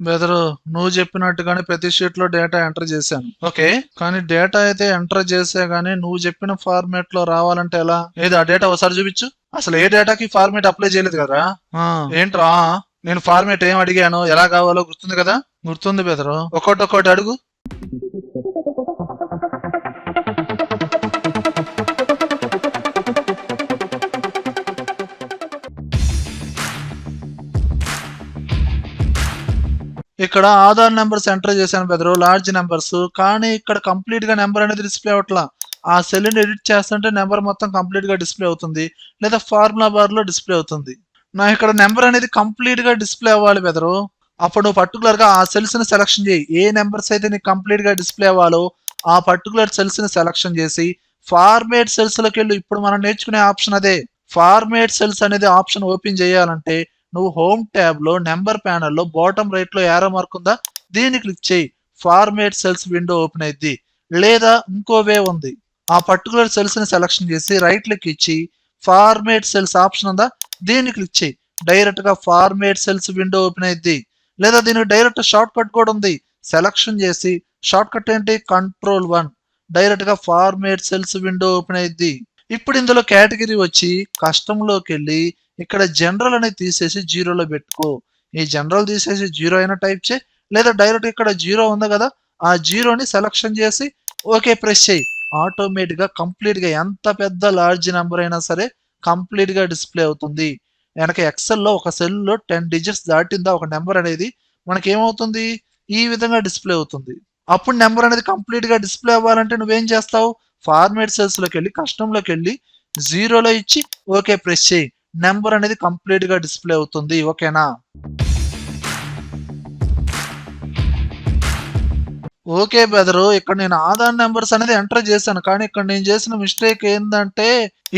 బెదరు నువ్వు చెప్పినట్టుగానే ప్రతి షీట్లో డేటా ఎంటర్ చేశాను. ఓకే కానీ డేటా అయితే ఎంటర్ చేసే గానీ నువ్వు చెప్పిన ఫార్మేట్లో రావాలంటే ఎలా? ఏది ఆ డేటా ఒకసారి చూపించు. అసలు ఏ డేటాకి ఫార్మేట్ అప్లై చేయలేదు కదా? ఏంట్రా? నేను ఫార్మేట్ ఏం అడిగాను? ఎలా కావాలో గుర్తుంది కదా? గుర్తుంది బెదరు ఒక్కొక్కటి ఒక్కొక్కటి అడుగు. ఇక్కడ ఆధార్ నెంబర్స్ ఎంటర్ చేశాను బెదరు లార్జ్ నెంబర్స్. కానీ ఇక్కడ కంప్లీట్గా నెంబర్ అనేది డిస్ప్లే అవట్లా ఆ సెల్ని ఎడిట్ చేస్తుంటే నెంబర్ మొత్తం కంప్లీట్గా డిస్ప్లే అవుతుంది. లేదా ఫార్ములా బార్లో డిస్ప్లే అవుతుంది. నా ఇక్కడ నెంబర్ అనేది కంప్లీట్గా డిస్ప్లే అవ్వాలి బెదరు అప్పుడు నువ్వు పర్టికులర్గా ఆ సెల్స్ని సెలక్షన్ చేయి. ఏ నెంబర్స్ అయితే నీకు కంప్లీట్గా డిస్ప్లే అవ్వాలో ఆ పర్టికులర్ సెల్స్ని సెలక్షన్ చేసి ఫార్మేట్ సెల్స్లోకి ఇప్పుడు మనం నేర్చుకునే ఆప్షన్ అదే. ఫార్మేట్ సెల్స్ అనేది ఆప్షన్ ఓపెన్ చేయాలంటే నువ్వు హోమ్ ట్యాబ్లో నెంబర్ ప్యానల్లో బాటమ్ రైట్లో ఏరో మార్క్ ఉందా? దీన్ని క్లిక్ చేయి. ఫార్మేట్ సెల్స్ విండో ఓపెన్ అయింది లేదా ఇంకోవే ఉంది. ఆ పర్టికులర్ సెల్స్ని సెలక్షన్ చేసి రైట్ క్లిక్ ఇచ్చి ఫార్మేట్ సెల్స్ ఆప్షన్ ఉందా? దీన్ని క్లిక్ చేయి. డైరెక్ట్గా ఫార్మేట్ సెల్స్ విండో ఓపెన్ అయింది లేదా దీనికి డైరెక్ట్ షార్ట్ కట్ కూడా ఉంది. సెలక్షన్ చేసి షార్ట్ కట్ ఏంటి? కంట్రోల్ వన్ డైరెక్ట్గా ఫార్మేట్ సెల్స్ విండో ఓపెన్ అయింది ఇప్పుడు ఇందులో కేటగిరీ వచ్చి కస్టమ్లోకి వెళ్ళి ఇక్కడ జనరల్ అనేది తీసేసి జీరోలో పెట్టుకో. ఈ జనరల్ తీసేసి జీరో అయినా టైప్ చేయి లేదా డైరెక్ట్ ఇక్కడ జీరో ఉంది కదా ఆ జీరోని సెలక్షన్ చేసి ఓకే ప్రెస్ చేయి. ఆటోమేటిక్గా కంప్లీట్గా ఎంత పెద్ద లార్జ్ నెంబర్ అయినా సరే కంప్లీట్గా డిస్ప్లే అవుతుంది. వెనక ఎక్సెల్లో ఒక సెల్లో టెన్ డిజిట్స్ దాటిందా ఒక నెంబర్ అనేది మనకి ఏమవుతుంది ఈ విధంగా డిస్ప్లే అవుతుంది. అప్పుడు నెంబర్ అనేది కంప్లీట్గా డిస్ప్లే అవ్వాలంటే నువ్వేం చేస్తావు? ఫార్మేట్ సెల్స్లోకి వెళ్ళి కస్టమ్లోకి వెళ్ళి జీరోలో ఇచ్చి ఓకే ప్రెస్ చేయి. నెంబర్ అనేది కంప్లీట్గా డిస్ప్లే అవుతుంది. ఓకేనా? ఓకే బెదరు ఇక్కడ నేను ఆధార్ నెంబర్స్ అనేది ఎంటర్ చేశాను. కానీ ఇక్కడ నేను చేసిన మిస్టేక్ ఏంటంటే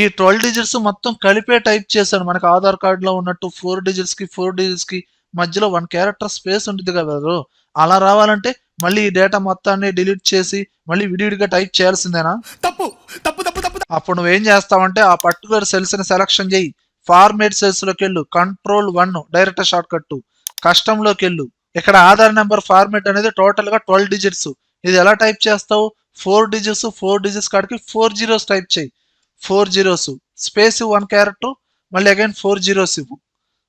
ఈ ట్వెల్వ్ డిజిట్స్ మొత్తం కలిపే టైప్ చేశాను. మనకి ఆధార్ కార్డ్లో ఉన్నట్టు ఫోర్ డిజిట్స్కి ఫోర్ డిజిట్స్కి మధ్యలో వన్ క్యారెక్టర్ స్పేస్ ఉంటుంది కదా బెదరు అలా రావాలంటే మళ్ళీ ఈ డేటా మొత్తాన్ని డిలీట్ చేసి మళ్ళీ విడివిడిగా టైప్ చేయాల్సిందేనా? తప్పు తప్పు తప్పు తప్పు. అప్పుడు నువ్వేం చేస్తావంటే ఆ పర్టికులర్ సెల్స్ని సెలక్షన్ చేయి. ఫార్మేట్ సెల్స్లోకి వెళ్ళు control one direct shortcut కస్టమ్లోకి వెళ్ళు ఇక్కడ ఆధార్ నెంబర్ ఫార్మేట్ అనేది టోటల్గా ట్వెల్వ్ డిజిట్స్. ఇది ఎలా టైప్ చేస్తావు? ఫోర్ డిజిట్స్ ఫోర్ డిజిట్స్ కాడికి ఫోర్ జీరోస్ టైప్ చేయి. Four zeros. Space one character మళ్ళీ అగైన్ ఫోర్ జీరోస్ ఇవ్వు.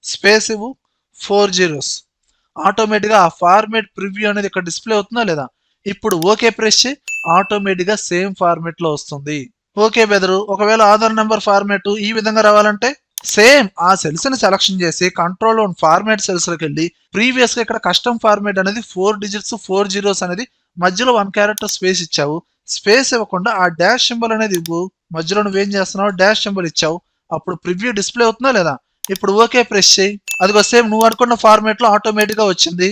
స్పేస్ ఇవ్వు ఫోర్ జీరోస్. ఆటోమేటిక్గా ఆ ఫార్మేట్ ప్రివ్యూ అనేది ఇక్కడ డిస్ప్లే అవుతుందా లేదా? ఇప్పుడు ఓకే ప్రెస్ చేయి. ఆటోమేటిక్గా సేమ్ ఫార్మేట్లో వస్తుంది. ఓకే బెదరు. ఒకవేళ ఆధార్ నెంబర్ ఫార్మేట్ ఈ విధంగా రావాలంటే సేమ్ ఆ సెల్స్ని సెలక్షన్ చేసి కంట్రోల్ ఆన్ ఫార్మేట్ సెల్స్లోకి వెళ్ళి ప్రీవియస్గా ఇక్కడ కస్టమ్ ఫార్మేట్ అనేది ఫోర్ డిజిట్స్ ఫోర్ జీరోస్ అనేది మధ్యలో వన్ క్యారెక్టర్ స్పేస్ ఇచ్చావు. స్పేస్ ఇవ్వకుండా ఆ డాష్ సింబల్ అనేది ఇవ్వు. మధ్యలో నువ్వేం చేస్తున్నావు డాష్ సింబల్ ఇచ్చావు. అప్పుడు ప్రివ్యూ డిస్ప్లే అవుతుందా లేదా? ఇప్పుడు ఓకే ప్రెస్ చేయి. అదిగో సేమ్ నువ్వు అనుకున్న ఫార్మేట్లో ఆటోమేటిక్గా వచ్చింది.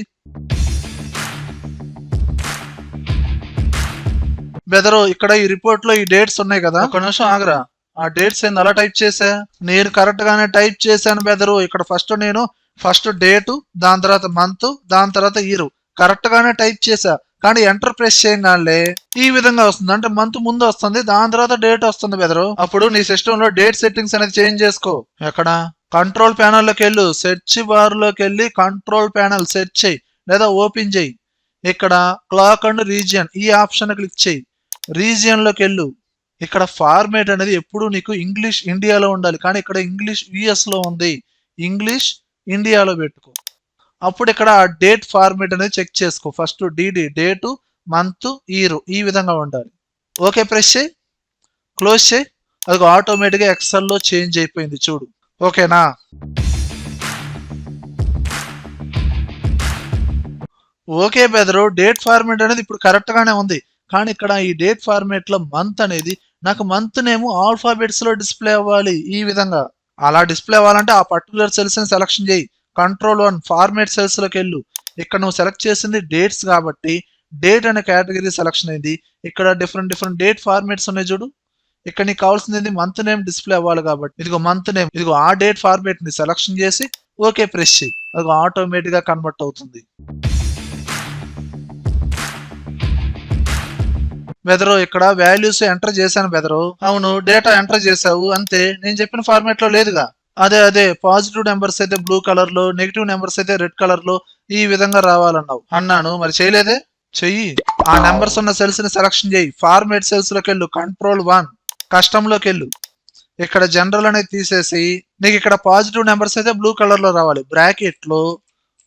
బెదరు ఇక్కడ ఈ రిపోర్ట్లో ఈ డేట్స్ ఉన్నాయి కదా? ఒక నిమిషం ఆగరా. ఆ డేట్స్ ఏంది? అలా టైప్ చేసా నేను కరెక్ట్ గానే టైప్ చేశాను బెదరు ఇక్కడ ఫస్ట్ నేను ఫస్ట్ డేటు దాని తర్వాత మంత్ దాని తర్వాత ఇయర్ కరెక్ట్ గానే టైప్ చేసా కానీ ఎంటర్ ప్రెస్ చేయగానే ఈ విధంగా వస్తుంది. అంటే మంత్ ముందు వస్తుంది దాని తర్వాత డేట్ వస్తుంది బెదరు అప్పుడు నీ సిస్టమ్లో డేట్ సెట్టింగ్స్ అనేది చేంజ్ చేసుకో. ఎక్కడ? కంట్రోల్ ప్యానల్లోకి వెళ్ళు. సెర్చ్ బార్లోకి వెళ్ళి కంట్రోల్ ప్యానల్ సెర్చ్ చేయి. లేదా ఓపెన్ చేయి. ఇక్కడ క్లాక్ అండ్ రీజియన్ ఈ ఆప్షన్ క్లిక్ చేయి. రీజియన్లోకి వెళ్ళు. ఇక్కడ ఫార్మేట్ అనేది ఎప్పుడు నీకు ఇంగ్లీష్ ఇండియాలో ఉండాలి. కానీ ఇక్కడ ఇంగ్లీష్ యుఎస్లో ఉంది. ఇంగ్లీష్ ఇండియాలో పెట్టుకో. అప్పుడు ఇక్కడ ఆ డేట్ ఫార్మేట్ అనేది చెక్ చేసుకో. First DD date month year ఈ విధంగా ఉండాలి. ఓకే ప్రెస్ చేయి. క్లోజ్ చేయి. అది ఆటోమేటిక్గా ఎక్సెల్లో చేంజ్ అయిపోయింది చూడు. ఓకేనా ఓకే బెదరు డేట్ ఫార్మేట్ అనేది ఇప్పుడు కరెక్ట్గానే ఉంది. కానీ ఇక్కడ ఈ డేట్ ఫార్మేట్లో మంత్ అనేది నాకు మంత్ నేమ్ ఆల్ఫాబెట్స్లో డిస్ప్లే అవ్వాలి ఈ విధంగా. అలా డిస్ప్లే అవ్వాలంటే ఆ పర్టికులర్ సెల్స్ని సెలక్షన్ చేయి. కంట్రోల్ వన్ ఫార్మేట్ సెల్స్లోకి వెళ్ళు. ఇక్కడ నువ్వు సెలెక్ట్ చేసింది డేట్స్ కాబట్టి డేట్ అనే కేటగిరీ సెలక్షన్ అయింది. ఇక్కడ డిఫరెంట్ డిఫరెంట్ డేట్ ఫార్మేట్స్ ఉన్నాయి చూడు. ఇక్కడ నీకు కావాల్సింది మంత్ నేమ్ డిస్ప్లే అవ్వాలి కాబట్టి. ఇదిగో మంత్ నేమ్. ఇదిగో ఆ డేట్ ఫార్మేట్ని సెలక్షన్ చేసి ఓకే ప్రెస్ చేయి. అది ఆటోమేటిక్గా కన్వర్ట్ అవుతుంది. బెదరు ఇక్కడ వాల్యూస్ ఎంటర్ చేశాను బెదరు. అవును డేటా ఎంటర్ చేసావు అంతే. నేను చెప్పిన ఫార్మాట్లో లేదుగా. అదే అదే పాజిటివ్ నెంబర్స్ అయితే బ్లూ కలర్లో నెగిటివ్ నెంబర్స్ అయితే రెడ్ కలర్లో ఈ విధంగా రావాలన్నావు. అన్నాను. మరి చేయలేదే? చెయ్యి. ఆ నెంబర్స్ ఉన్న సెల్స్ని సెలక్షన్ చేయి. ఫార్మేట్ సెల్స్లోకి వెళ్ళు. కంట్రోల్ వన్ కస్టమ్లోకి వెళ్ళు. ఇక్కడ జనరల్ అనేది తీసేసి నీకు ఇక్కడ పాజిటివ్ నెంబర్స్ అయితే బ్లూ కలర్లో రావాలి. బ్రాకెట్లో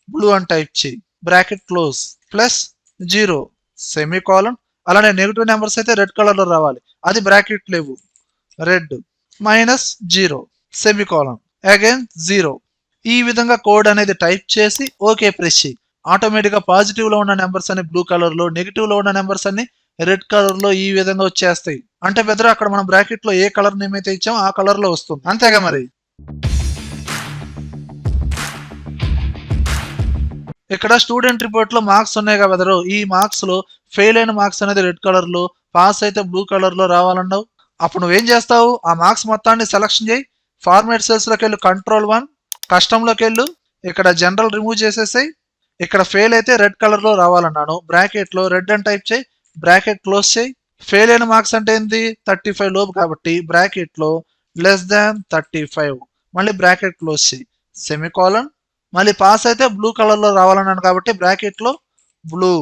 బ్లూ అని టైప్ చేయి bracket close plus zero semicolon అలానే నెగిటివ్ నెంబర్స్ అయితే రెడ్ కలర్లో రావాలి. అది బ్రాకెట్ లేవు. Red minus zero semicolon again zero ఈ విధంగా కోడ్ అనేది టైప్ చేసి ఓకే ప్రెస్ చేయి. ఆటోమేటిక్గా పాజిటివ్లో ఉన్న నెంబర్స్ అన్ని బ్లూ కలర్లో నెగిటివ్లో ఉన్న నెంబర్స్ అన్ని రెడ్ కలర్లో ఈ విధంగా వచ్చేస్తాయి. అంటే బెదర్ అక్కడ మనం బ్రాకెట్లో ఏ కలర్ నేమ్ అయితే ఇచ్చామో ఆ కలర్లో వస్తుంది. అంతేగా మరి? ఇక్కడ స్టూడెంట్ రిపోర్ట్లో మార్క్స్ ఉన్నాయి కదా బెదరు ఈ మార్క్స్లో ఫెయిల్ అయిన మార్క్స్ అనేది రెడ్ కలర్లో పాస్ అయితే బ్లూ కలర్లో రావాలన్నావు. అప్పుడు నువ్వేం చేస్తావు? ఆ మార్క్స్ మొత్తాన్ని సెలక్షన్ చేయి. ఫార్మేట్ సెల్స్లోకి వెళ్ళు కంట్రోల్ వన్ కస్టమ్లోకి వెళ్ళు ఇక్కడ జనరల్ రిమూవ్ చేసేసాయి. ఇక్కడ ఫెయిల్ అయితే రెడ్ కలర్లో రావాలన్నాను. బ్రాకెట్లో రెడ్ అని టైప్ చేయి. బ్రాకెట్ క్లోజ్ చేయి. ఫెయిల్ అయిన మార్క్స్ అంటే ఏంది? థర్టీ ఫైవ్ లోపు కాబట్టి బ్రాకెట్లో లెస్ దాన్ థర్టీ ఫైవ్. మళ్ళీ బ్రాకెట్ క్లోజ్ చేయి. సెమీకాలన్. మళ్ళీ పాస్ అయితే బ్లూ కలర్లో రావాలన్నాను కాబట్టి బ్రాకెట్లో బ్లూ.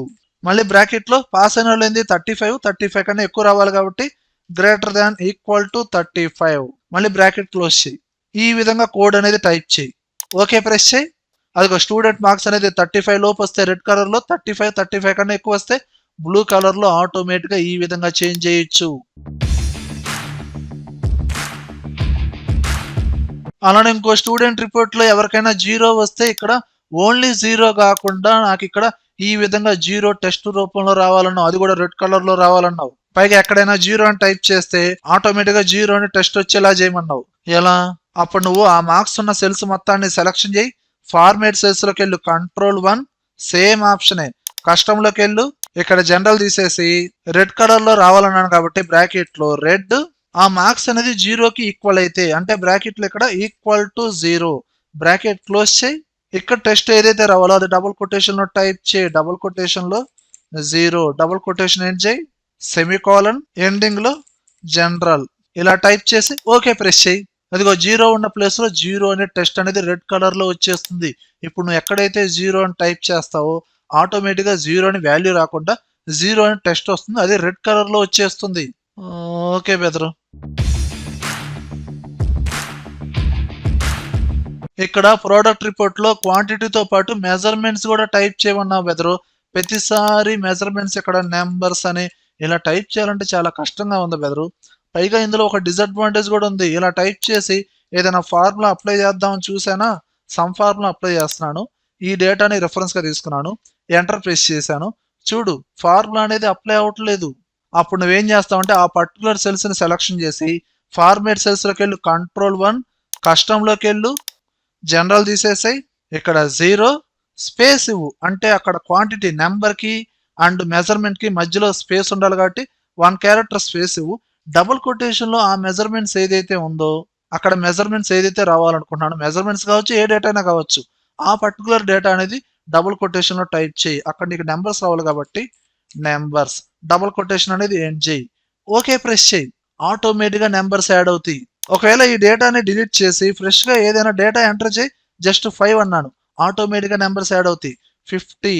మళ్ళీ బ్రాకెట్లో పాస్ అయిన వాళ్ళు ఏంది? థర్టీ ఫైవ్ థర్టీ ఫైవ్ కన్నా ఎక్కువ రావాలి కాబట్టి greater than equal to thirty five మళ్ళీ బ్రాకెట్ క్లోజ్ చేయి. ఈ విధంగా కోడ్ అనేది టైప్ చేయి. ఓకే ప్రెస్ చేయి. అదిగో స్టూడెంట్ మార్క్స్ అనేది థర్టీ ఫైవ్ లోపు వస్తే రెడ్ కలర్లో థర్టీ ఫైవ్ థర్టీ ఫైవ్ కన్నా ఎక్కువ వస్తే బ్లూ కలర్లో ఆటోమేటిక్గా ఈ విధంగా చేంజ్ చేయొచ్చు. అలానే ఇంకో స్టూడెంట్ రిపోర్ట్లో ఎవరికైనా జీరో వస్తే ఇక్కడ ఓన్లీ జీరో కాకుండా నాకు ఇక్కడ ఈ విధంగా జీరో టెస్ట్ రూపంలో రావాలన్నావు అది కూడా రెడ్ కలర్లో రావాలన్నావు. పైగా ఎక్కడైనా జీరో అని టైప్ చేస్తే ఆటోమేటిక్గా జీరో అని టెస్ట్ వచ్చేలా చేయమన్నావు. ఎలా? అప్పుడు నువ్వు ఆ మార్క్స్ ఉన్న సెల్స్ మొత్తాన్ని సెలక్షన్ చేయి. ఫార్మేట్ సెల్స్లోకి వెళ్ళు. కంట్రోల్ వన్ సేమ్ ఆప్షనే. కస్టమ్లోకి వెళ్ళు. ఇక్కడ జనరల్ తీసేసి రెడ్ కలర్లో రావాలన్నాను కాబట్టి బ్రాకెట్లో రెడ్. ఆ మార్క్స్ అనేది జీరోకి ఈక్వల్ అయితే అంటే బ్రాకెట్లు ఇక్కడ equal to zero. Bracket close చేయి. ఇక్కడ టెస్ట్ ఏదైతే రావాలో అది డబుల్ కొటేషన్లో టైప్ చేయి. డబుల్ కొటేషన్లో జీరో డబుల్ కొటేషన్ ఏం చేయి? సెమికాలన్ ఎండింగ్లో జనరల్ ఇలా టైప్ చేసి ఓకే ప్రెస్ చేయి. అదిగో జీరో ఉన్న ప్లేస్లో జీరో అనే టెస్ట్ అనేది రెడ్ కలర్లో వచ్చేస్తుంది. ఇప్పుడు నువ్వు ఎక్కడైతే జీరో అని టైప్ చేస్తావో ఆటోమేటిక్గా జీరో అని వాల్యూ రాకుండా జీరో అని టెస్ట్ వస్తుంది. అది రెడ్ కలర్లో వచ్చేస్తుంది. ఓకే బెదరు. ఇక్కడ ప్రోడక్ట్ రిపోర్ట్లో క్వాంటిటీతో పాటు మెజర్మెంట్స్ కూడా టైప్ చేయమన్నావు బెదరు ప్రతిసారి మెజర్మెంట్స్ ఇక్కడ నెంబర్స్ అని ఇలా టైప్ చేయాలంటే చాలా కష్టంగా ఉంది బెదరు పైగా ఇందులో ఒక డిసడ్వాంటేజ్ కూడా ఉంది. ఇలా టైప్ చేసి ఏదైనా ఫార్ములా అప్లై చేద్దామని చూసానా? సమ్ ఫార్ములా అప్లై చేస్తున్నాను. ఈ డేటాని రెఫరెన్స్గా తీసుకున్నాను. ఎంటర్ ప్రెస్ చేశాను. చూడు ఫార్ములా అనేది అప్లై అవ్వట్లేదు. అప్పుడు నువ్వేం చేస్తావంటే ఆ పర్టికులర్ సెల్స్ని సెలక్షన్ చేసి ఫార్మేట్ సెల్స్లోకి వెళ్ళు కంట్రోల్ వన్ కస్టమ్ వెళ్ళు జనరల్ తీసేసాయి. ఇక్కడ జీరో. స్పేస్ ఇవ్వు. అంటే అక్కడ క్వాంటిటీ నెంబర్కి అండ్ మెజర్మెంట్కి మధ్యలో స్పేస్ ఉండాలి కాబట్టి వన్ క్యారెక్టర్ స్పేస్ ఇవ్వు. డబుల్ కొటేషన్లో ఆ మెజర్మెంట్స్ ఏదైతే ఉందో అక్కడ మెజర్మెంట్స్ ఏదైతే రావాలనుకుంటున్నాను మెజర్మెంట్స్ కావచ్చు ఏ డేటా అయినా కావచ్చు ఆ పర్టికులర్ డేటా అనేది డబుల్ కొటేషన్లో టైప్ చేయి. అక్కడ నీకు నెంబర్స్ రావాలి కాబట్టి నెంబర్స్. డబుల్ కొటేషన్ అనేది ఎండ్ చేయి. ఓకే ప్రెస్ చేయి. ఆటోమేటిక్గా నెంబర్స్ యాడ్ అవుతాయి. ఒకవేళ ఈ డేటాని డిలీట్ చేసి ఫ్రెష్గా ఏదైనా డేటా ఎంటర్ చేయి జస్ట్ ఫైవ్ అన్నాను. ఆటోమేటిక్గా నెంబర్స్ యాడ్ అవుతాయి. Fifty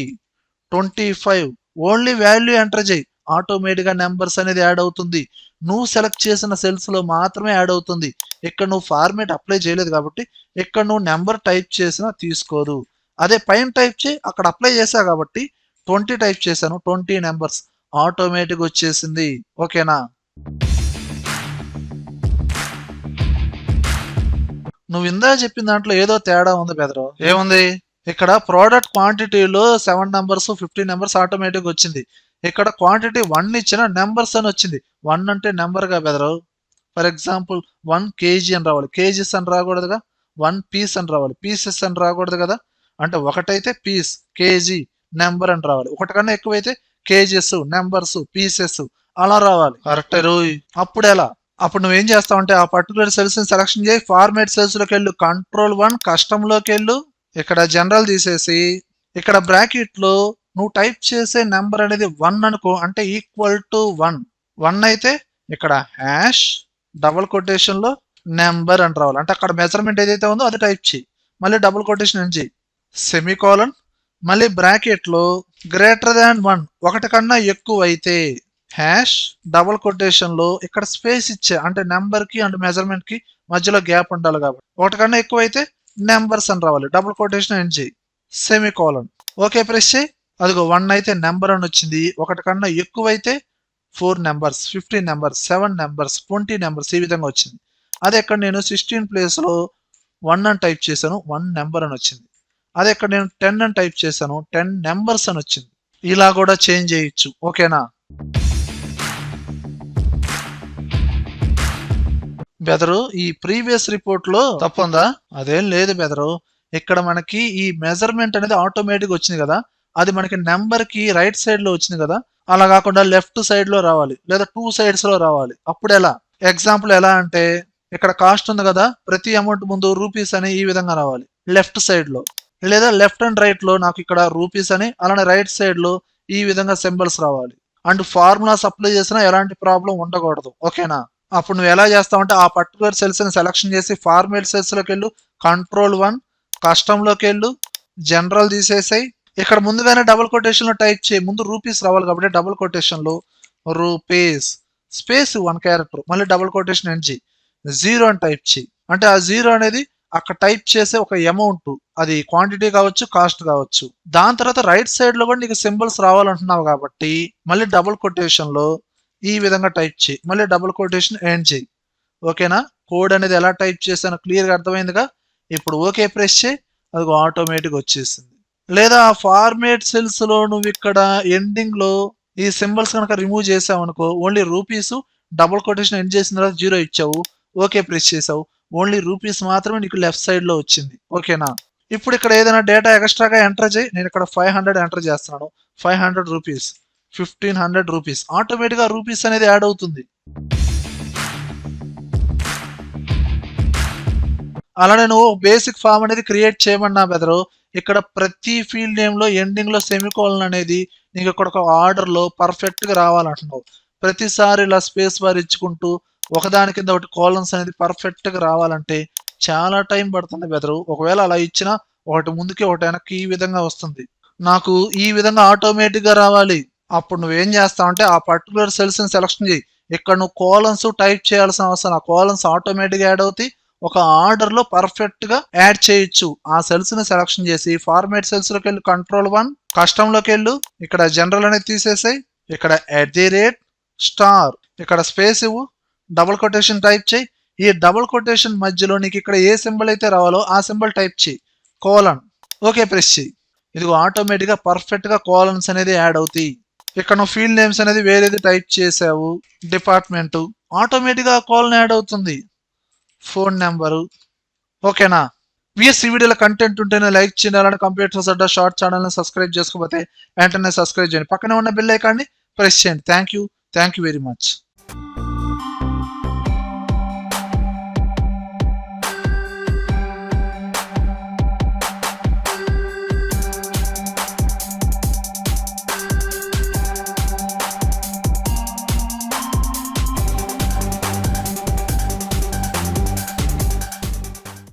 twenty five only value enter చేయి. ఆటోమేటిక్గా నెంబర్స్ అనేది యాడ్ అవుతుంది. నువ్వు సెలెక్ట్ చేసిన సెల్స్లో మాత్రమే యాడ్ అవుతుంది. ఇక్కడ నువ్వు ఫార్మేట్ అప్లై చేయలేదు కాబట్టి ఇక్కడ నువ్వు నెంబర్ టైప్ చేసినా తీసుకోదు. అదే పైన టైప్ చేయి అక్కడ అప్లై చేసా కాబట్టి ట్వంటీ టైప్ చేశాను ట్వంటీ నెంబర్స్. ఆటోమేటిక్ వచ్చేసింది. ఓకేనా? నువ్వు ఇందా చెప్పిన దాంట్లో ఏదో తేడా ఉంది బెదరు. ఏముంది? ఇక్కడ ప్రోడక్ట్ క్వాంటిటీలో seven numbers fifty numbers automatic వచ్చింది. ఇక్కడ క్వాంటిటీ వన్ ఇచ్చిన నెంబర్స్ అని వచ్చింది. వన్ అంటే నెంబర్గా బెదరు. ఫర్ ఎగ్జాంపుల్ వన్ కేజీ అని రావాలి. కేజీస్ అని రాకూడదుగా వన్ పీస్ అని రావాలి. పీసెస్ అని రాకూడదు కదా? అంటే ఒకటైతే పీస్ కేజీ నెంబర్ అని రావాలి. ఒకటికన్నా ఎక్కువైతే కేజెస్ నెంబర్స్ పీసెస్ అలా రావాలి. కరెక్ట్ రోయ్. అప్పుడు ఎలా అప్పుడు నువ్వేం చేస్తావు అంటే ఆ పర్టికులర్ సెల్స్ని సెలక్షన్ చేయి ఫార్మేట్ సెల్స్లోకి వెళ్ళు కంట్రోల్ వన్ కస్టమ్లోకి వెళ్ళు ఇక్కడ జనరల్ తీసేసి ఇక్కడ బ్రాకెట్లో నువ్వు టైప్ చేసే నెంబర్ అనేది వన్ అనుకో అంటే ఈక్వల్ టు వన్ వన్ అయితే ఇక్కడ హ్యాష్ డబుల్ కొటేషన్లో నెంబర్ అని రావాలి. అంటే అక్కడ మెజర్మెంట్ ఏదైతే ఉందో అది టైప్ చేయి. మళ్ళీ డబుల్ కొటేషన్ అని చేయి? సెమీకాలన్ మళ్ళీ బ్రాకెట్లో గ్రేటర్ దాన్ వన్ ఒకటి కన్నా ఎక్కువ అయితే హ్యాష్ డబుల్ కొటేషన్లో ఇక్కడ స్పేస్ ఇచ్చే అంటే నెంబర్కి అండ్ మెజర్మెంట్కి మధ్యలో గ్యాప్ ఉండాలి కాబట్టి. ఒకటికన్నా ఎక్కువ అయితే నెంబర్స్ అని రావాలి. డబుల్ కొటేషన్ ఎండ్ చేయి సెమీ కాలన్ ఓకే ప్రెస్ చేయి. అదిగో వన్ అయితే నెంబర్ అని వచ్చింది. ఒకటి కన్నా ఎక్కువ అయితే four numbers fifteen numbers seven numbers twenty numbers ఈ విధంగా వచ్చింది. అదే ఇక్కడ నేను సిక్స్టీన్ ప్లేస్లో వన్ అని టైప్ చేశాను వన్ నెంబర్ అని వచ్చింది. అదే ఇక్కడ నేను టెన్ అని టైప్ చేశాను టెన్ నెంబర్స్ అని వచ్చింది. ఇలా కూడా చేంజ్ చేయొచ్చు. ఓకేనా బెదరు ఈ ప్రీవియస్ రిపోర్ట్లో తప్పుందా? అదేం లేదు బెదరు. ఇక్కడ మనకి ఈ మెజర్మెంట్ అనేది ఆటోమేటిక్ వచ్చింది కదా. అది మనకి నెంబర్కి రైట్ సైడ్లో వచ్చింది కదా. అలా కాకుండా లెఫ్ట్ సైడ్లో రావాలి లేదా టూ సైడ్స్లో రావాలి. అప్పుడు ఎలా? ఎగ్జాంపుల్ ఎలా అంటే ఇక్కడ కాస్ట్ ఉంది కదా. ప్రతి అమౌంట్ ముందు రూపీస్ అని ఈ విధంగా రావాలి. లెఫ్ట్ సైడ్లో లేదా లెఫ్ట్ అండ్ రైట్లో నాకు ఇక్కడ రూపీస్ అని అలానే రైట్ సైడ్లో ఈ విధంగా సింబల్స్ రావాలి. అండ్ ఫార్ములాస్ అప్లై చేసినా ఎలాంటి ప్రాబ్లం ఉండకూడదు. ఓకేనా? అప్పుడు నువ్వు ఎలా చేస్తావంటే ఆ పర్టికులర్ సెల్స్ని సెలెక్షన్ చేసి ఫార్మేట్ సెల్స్లోకి వెళ్ళు కంట్రోల్ వన్ కస్టమ్లోకి వెళ్ళు జనరల్ తీసేసాయి. ఇక్కడ ముందుగానే డబుల్ కొటేషన్లో టైప్ చేయి. ముందు రూపీస్ రావాలి కాబట్టి డబుల్ కొటేషన్లో రూపీస్ స్పేస్ వన్ క్యారెక్టర్ మళ్ళీ డబుల్ కొటేషన్ ఎన్జీ జీరో అని టైప్ చేయి. అంటే ఆ జీరో అనేది అక్కడ టైప్ చేసే ఒక అమౌంట్ అది క్వాంటిటీ కావచ్చు కాస్ట్ కావచ్చు. దాని తర్వాత రైట్ సైడ్లో కూడా నీకు సింబల్స్ రావాలంటున్నావు కాబట్టి మళ్ళీ డబుల్ కొటేషన్లో ఈ విధంగా టైప్ చేయి. మళ్ళీ డబుల్ కోటేషన్ ఎండ్ చేయి. ఓకేనా? కోడ్ అనేది ఎలా టైప్ చేశానో క్లియర్గా అర్థమైందిగా? ఇప్పుడు ఓకే ప్రెస్ చేయి. అది ఆటోమేటిక్ వచ్చేసింది. లేదా ఫార్మేట్ సెల్స్లో నువ్వు ఇక్కడ ఎండింగ్లో ఈ సింబల్స్ కనుక రిమూవ్ చేసావు అనుకో only rupees double quotation end చేసిన తర్వాత జీరో ఇచ్చావు. ఓకే ప్రెస్ చేసావు. ఓన్లీ రూపీస్ మాత్రమే నీకు లెఫ్ట్ సైడ్లో వచ్చింది. ఓకేనా? ఇప్పుడు ఇక్కడ ఏదైనా డేటా ఎక్స్ట్రాగా ఎంటర్ చేయి. నేను ఇక్కడ ఫైవ్ హండ్రెడ్ ఎంటర్ చేస్తున్నాను. Five hundred rupees fifteen hundred rupees. ఆటోమేటిక్గా రూపీస్ అనేది యాడ్ అవుతుంది. అలానే నువ్వు బేసిక్ ఫామ్ అనేది క్రియేట్ చేయమన్నా బెదరు. ఇక్కడ ప్రతి ఫీల్డ్ నేమ్లో ఎండింగ్లో సెమికోలన్ అనేది నీకు ఇక్కడ ఒక ఆర్డర్లో పర్ఫెక్ట్గా రావాలంటున్నావు. ప్రతిసారి ఇలా స్పేస్ బార్ ఇచ్చుకుంటూ ఒకదాని కింద ఒకటి కాలమ్స్ అనేది పర్ఫెక్ట్గా రావాలంటే చాలా టైం పడుతుంది బెదరు. ఒకవేళ అలా ఇచ్చినా ఒకటి ముందుకి ఒకటి వెనక్కి ఈ విధంగా వస్తుంది. నాకు ఈ విధంగా ఆటోమేటిక్గా రావాలి. అప్పుడు నువ్వేం చేస్తావు అంటే ఆ పర్టికులర్ సెల్స్ని సెలెక్షన్ చేయి. ఇక్కడ నువ్వు కోలన్స్ టైప్ చేయాల్సిన అవసరం ఆ కోలన్స్ ఆటోమేటిక్ యాడ్ అవుతాయి. ఒక ఆర్డర్లో పర్ఫెక్ట్గా యాడ్ చేయొచ్చు. ఆ సెల్స్ని చేసి ఫార్మేట్ సెల్స్లోకి వెళ్ళి. కంట్రోల్ వన్ కస్టమ్లోకి వెళ్ళు. ఇక్కడ జనరల్ అనేది తీసేసాయి. ఇక్కడ ఎట్ ది రేట్ స్టార్ ఇక్కడ స్పేస్ ఇవ్వు. డబుల్ కొటేషన్ టైప్ చేయి. ఈ డబుల్ కొటేషన్ మధ్యలో నీకు ఇక్కడ ఏ సింబల్ అయితే రావాలో ఆ సింబల్ టైప్ చేయి. కోలన్ ఓకే ప్రెస్ చేయి ఇదిగో ఆటోమేటిక్గా పర్ఫెక్ట్గా కోలన్స్ అనేది యాడ్ అవుతాయి. ఇక్కడ నువ్వు ఫీల్డ్ నేమ్స్ అనేది వేరేది టైప్ చేసావు డిపార్ట్మెంటు ఆటోమేటిక్గా కాల్ని యాడ్ అవుతుంది. ఫోన్ నెంబరు ఓకేనా విఎస్ వీడియోలో కంటెంట్ ఉంటేనే లైక్ చేయాలని కంప్యూటర్స్ అడ్డా షార్ట్ ఛానల్ని సబ్స్క్రైబ్ చేసుకోకపోతే వెంటనే సబ్స్క్రైబ్ చేయండి. పక్కనే ఉన్న బెల్ ఐకాన్ని ప్రెస్ చేయండి. Thank you thank you very much